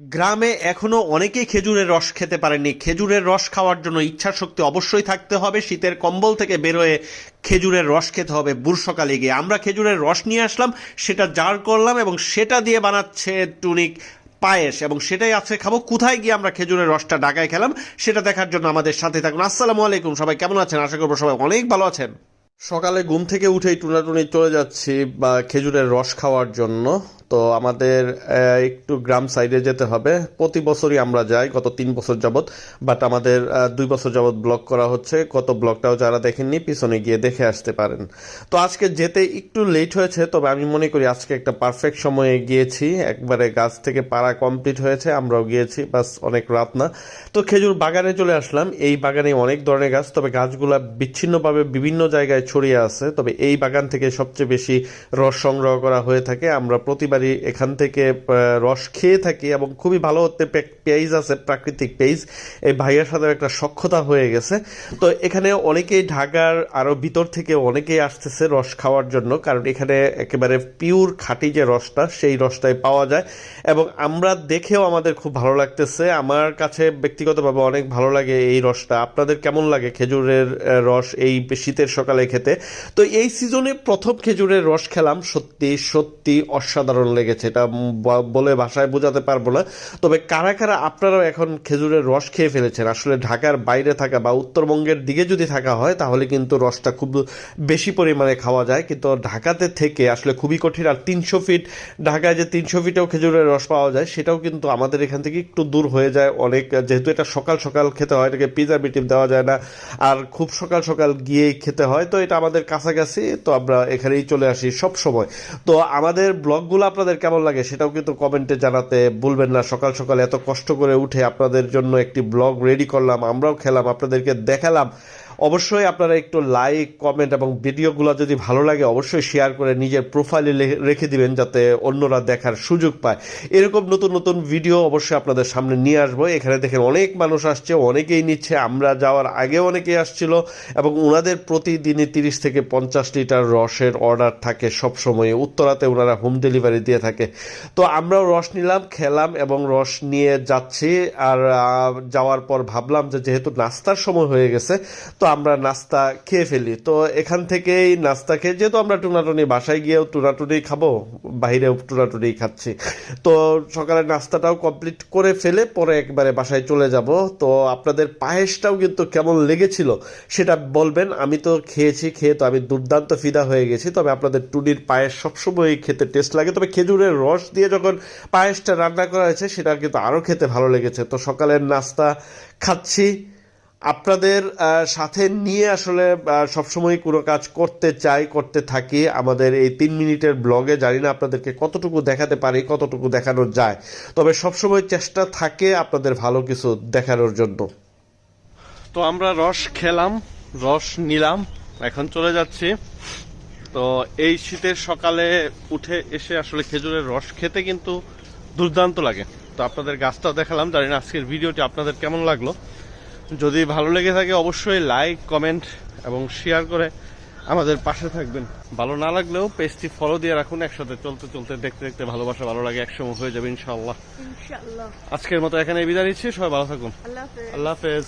গ্রামে এখনও অনেকেই খেজুরের রস খেতে পারেননি। খেজুরের রস খাওয়ার জন্য ইচ্ছা শক্তি অবশ্যই থাকতে হবে। শীতের কম্বল থেকে বেরোয় খেজুরের রস খেতে হবে। বুড়সকালে গিয়ে আমরা খেজুরের রস নিয়ে আসলাম, সেটা জার করলাম এবং সেটা দিয়ে বানাচ্ছে টুনিক পায়েস এবং সেটাই আজকে খাব। কোথায় গিয়ে আমরা খেজুরের রসটা ডাকায় খেলাম, সেটা দেখার জন্য আমাদের সাথে থাকুন। আসসালামু আলাইকুম সবাই, কেমন আছেন? আশা করব সবাই অনেক ভালো আছেন। সকালে ঘুম থেকে উঠেই টুনাটুনি চলে যাচ্ছি, বা খেজুরের রস খাওয়ার জন্য। তো আমাদের একটু গ্রাম সাইডে যেতে হবে। প্রতি বছরই আমরা যাই, গত তিন বছর যাবৎ। বাট আমাদের দুই বছর যাবত ব্লগ করা হচ্ছে। কত ব্লগটাও যারা দেখেননি, পিছনে গিয়ে দেখে আসতে পারেন। তো আজকে যেতে একটু লেট হয়েছে, তবে আমি মনে করি আজকে একটা পারফেক্ট সময়ে গিয়েছি। একবারে গাছ থেকে পাড়া কমপ্লিট হয়েছে, আমরাও গিয়েছি, বাস অনেক রাত না। তো খেজুর বাগানে চলে আসলাম। এই বাগানে অনেক ধরনের গাছ, তবে গাছগুলা বিচ্ছিন্নভাবে বিভিন্ন জায়গায় ছড়িয়ে আছে। তবে এই বাগান থেকে সবচেয়ে বেশি রস সংগ্রহ করা হয়ে থাকে। আমরা প্রতিবারই এখান থেকে রস খেয়ে থাকি এবং খুবই ভালো হতে পেঁয়াজ আছে, প্রাকৃতিক পেঁয়াজ এই ভাইয়ের সাথে একটা সক্ষতা হয়ে গেছে। তো এখানে অনেকেই ঢাকার, আরও ভিতর থেকে অনেকেই আসতেছে রস খাওয়ার জন্য। কারণ এখানে একেবারে পিওর খাঁটি যে রসটা, সেই রসটাই পাওয়া যায়। এবং আমরা দেখেও আমাদের খুব ভালো লাগতেছে। আমার কাছে ব্যক্তিগতভাবে অনেক ভালো লাগে এই রসটা। আপনাদের কেমন লাগে খেজুরের রস এই শীতের সকালে খেতে? তো এই সিজনে প্রথম খেজুরের রস খেলাম। সত্যি সত্যি অসাধারণ লেগেছে। এটা বলে ভাষায় বোঝাতে পারব না। তবে কারা কারা আপনারাও এখন খেজুরের রস খেয়ে ফেলেছেন? আসলে ঢাকার বাইরে থাকা বা উত্তরবঙ্গের দিকে যদি থাকা হয়, তাহলে কিন্তু রসটা খুব বেশি পরিমাণে খাওয়া যায়। কিন্তু ঢাকাতে থেকে আসলে খুবই কঠিন। আর তিনশো ফিট, ঢাকায় যে তিনশো ফিটেও খেজুরের রস পাওয়া যায়, সেটাও কিন্তু আমাদের এখান থেকে একটু দূর হয়ে যায়। অনেক, যেহেতু এটা সকাল সকাল খেতে হয়, এটাকে প্রিজারভেটিভ দেওয়া যায় না। আর খুব সকাল সকাল গিয়ে খেতে হয়। তো এটা আমাদের কাছাকাছি, তো আমরা এখানেই চলে আসি সব সময়। তো আমাদের ব্লগগুলো আপনাদের কেমন লাগে সেটাও কিন্তু কমেন্টে জানাতে বলবেন না। সকাল সকাল এত কষ্ট করে উঠে আপনাদের জন্য একটি ব্লগ রেডি করলাম, আমরাও খেলাম, আপনাদেরকে দেখালাম। অবশ্যই আপনারা একটু লাইক কমেন্ট এবং ভিডিওগুলো যদি ভালো লাগে, অবশ্যই শেয়ার করে নিজের প্রোফাইলে রেখে দিবেন যাতে অন্যরা দেখার সুযোগ পায়। এরকম নতুন নতুন ভিডিও অবশ্যই আপনাদের সামনে নিয়ে আসব। এখানে দেখেন অনেক মানুষ আসছে, অনেকেই নিচ্ছে। আমরা যাওয়ার আগে অনেকেই আসছিল এবং ওনাদের প্রতিদিনই তিরিশ থেকে পঞ্চাশ লিটার রসের অর্ডার থাকে সব সময় উত্তরাতে ওনারা হোম ডেলিভারি দিয়ে থাকে। তো আমরাও রস নিলাম, খেলাম এবং রস নিয়ে যাচ্ছি। আর যাওয়ার পর ভাবলাম যে যেহেতু নাস্তার সময় হয়ে গেছে, তো আমরা নাস্তা খেয়ে ফেলি। তো এখান থেকেই নাস্তা খেয়ে, যেহেতু আমরা টুনাটুনি বাসায় গিয়েও টুনাটুনি খাব বাইরেও টুনাটুনি খাচ্ছি। তো সকালে নাস্তাটাও কমপ্লিট করে ফেলে পরে একবারে বাসায় চলে যাব। তো আপনাদের পায়েসটাও কিন্তু কেমন লেগেছিল সেটা বলবেন। আমি তো খেয়েছি, খেয়ে তো আমি দুর্দান্ত ফিদা হয়ে গেছি। তবে আপনাদের টুনির পায়েস সবসময় খেতে টেস্ট লাগে। তবে খেজুরের রস দিয়ে যখন পায়েসটা রান্না করা হয়েছে, সেটা কিন্তু আরও খেতে ভালো লেগেছে। তো সকালের নাস্তা খাচ্ছি। আপনাদের সাথে নিয়ে আসলে সবসময় কোনো কাজ করতে চাই, করতে থাকি। আমাদের এই তিন মিনিটের ব্লগে, জানি না আপনাদেরকে কতটুকু দেখাতে পারি, কতটুকু দেখানো যায়। তবে সবসময় চেষ্টা থাকে আপনাদের ভালো কিছু দেখানোর জন্য। তো আমরা রস খেলাম, রস নিলাম, এখন চলে যাচ্ছি। তো এই শীতের সকালে উঠে এসে আসলে খেজুরের রস খেতে কিন্তু দুর্দান্ত লাগে। তো আপনাদের গাছটাও দেখালাম, জানি না আজকের ভিডিওটি আপনাদের কেমন লাগল। যদি ভালো লেগে থাকে অবশ্যই লাইক কমেন্ট এবং শেয়ার করে আমাদের পাশে থাকবেন। ভালো না লাগলেও পেজটি ফলো দিয়ে রাখুন একসাথে চলতে চলতে দেখতে দেখতে ভালোবাসা ভালো লাগে একসময় হয়ে যাবে ইনশাআল্লাহ। ইনশাআল্লাহ। আজকের মতো এখানে বিদায় নিচ্ছি সবাই ভালো থাকুন। আল্লাহ হাফেজ।